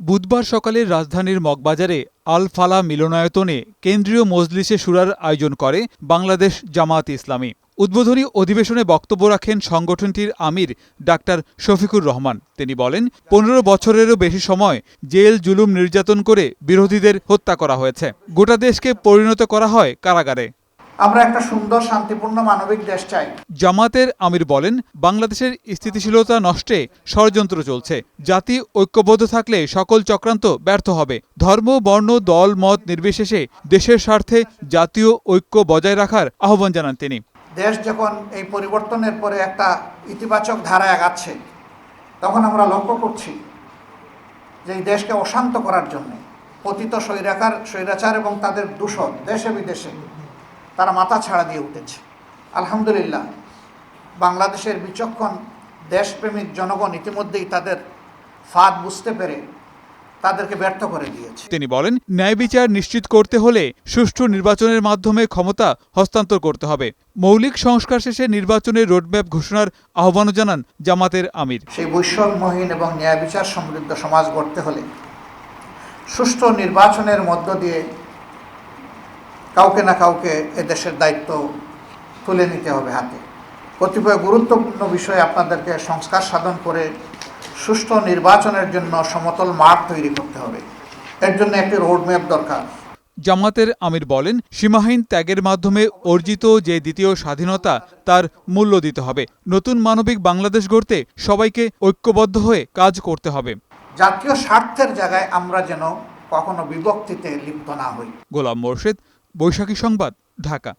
বুধবার সকালে রাজধানীর মগবাজারে আল ফালা মিলনায়তনে কেন্দ্রীয় মজলিসে সুরার আয়োজন করে বাংলাদেশ জামায়াত ইসলামী। উদ্বোধনী অধিবেশনে বক্তব্য রাখেন সংগঠনটির আমির ডাক্তার শফিকুর রহমান। তিনি বলেন, পনেরো বছরেরও বেশি সময় জেল, জুলুম, নির্যাতন করে বিরোধীদের হত্যা করা হয়েছে। গোটা দেশকে পরিণত করা হয় কারাগারে। আমরা একটা সুন্দর শান্তিপূর্ণ মানবিক দেশ চাই। জামাতের আমির বলেন বাংলাদেশের স্থিতিশীলতা নষ্টে ষড়যন্ত্র চলছে। জাতি ঐক্যবদ্ধ থাকলে সকল চক্রান্ত ব্যর্থ হবে। ধর্ম বর্ণ দল মত নির্বিশেষে দেশের স্বার্থে জাতীয় ঐক্য বজায় রাখার আহ্বান জানান তিনি। দেশ যখন এই পরিবর্তনের পরে একটা ইতিবাচক ধারায় আগাচ্ছে তখন আমরা লক্ষ্য করছি যে এই দেশকে অশান্ত করার জন্য পতিত স্বৈরাকার স্বৈরাচার এবং তাদের দূষণ দেশে বিদেশে তারা মাথা ছাড়া দিয়ে উঠেছে। আলহামদুলিল্লাহ বাংলাদেশের বিচক্ষণ দেশপ্রেমিক জনগণ ইতিমধ্যেই তাদের ফাঁদ বুঝতে পেরে তাদেরকে ব্যর্থ করে দিয়েছে। তিনি বলেন ন্যায় বিচার নিশ্চিত করতে হলে সুষ্ঠু নির্বাচনের মাধ্যমে ক্ষমতা হস্তান্তর করতে হবে। মৌলিক সংস্কার শেষে নির্বাচনের রোডম্যাপ ঘোষণার আহ্বানও জানান জামাতের আমির। সেই বৈষম্যহীন এবং ন্যায় বিচার সমৃদ্ধ সমাজ গড়তে হলে সুষ্ঠু নির্বাচনের মধ্য দিয়ে কাউকে না কাউকে এ দেশের দায়িত্ব তুলে নিতে হবে হাতে। কতিপয় গুরুত্বপূর্ণ বিষয়ে আপনাদেরকে সংস্কার সাধন করে সুষ্ঠু নির্বাচনের জন্য সমতল মাঠ তৈরি করতে হবে। এর জন্য একটি রোডম্যাপ দরকার। জামাতের আমির বলেন সীমাহীন ত্যাগের মাধ্যমে অর্জিত যে দ্বিতীয় স্বাধীনতা তার মূল্য দিতে হবে। নতুন মানবিক বাংলাদেশ গড়তে সবাইকে ঐক্যবদ্ধ হয়ে কাজ করতে হবে। জাতীয় স্বার্থের জায়গায় আমরা যেন কখনো বিভক্তিতে লিপ্ত না হই। গোলাম মোর্শেদ বৈশাখী সংবাদ ঢাকা।